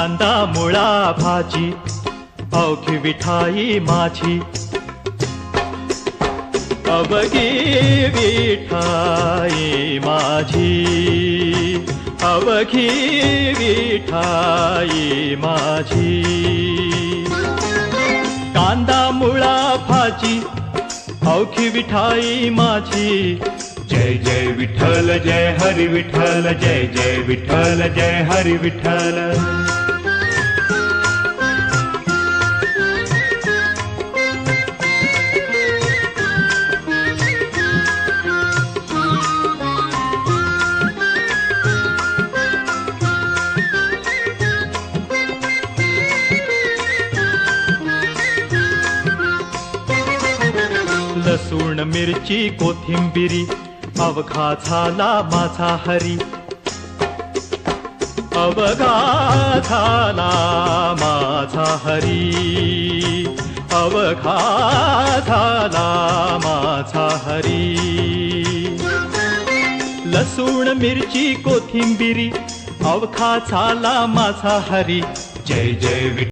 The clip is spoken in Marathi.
कांदा मुळा भाजी अवघी विठाई माझी. अवघी विठाई माझी. अवघी विठाई माझी. कांदा मुळा भाजी अवघी विठाई माझी. जय जय विठ्ठल जय हरी विठ्ठल जय जय विठ्ठल जय हरी विठ्ठल. लसूण मिरची कोथिंबिरी अवघा झाला माझा हरी. अवघा झाला माझा हरी. अवघा झाला माझा हरी. लसूण मिरची कोथिंबिरी अवघा झाला माझा हरी. जय जय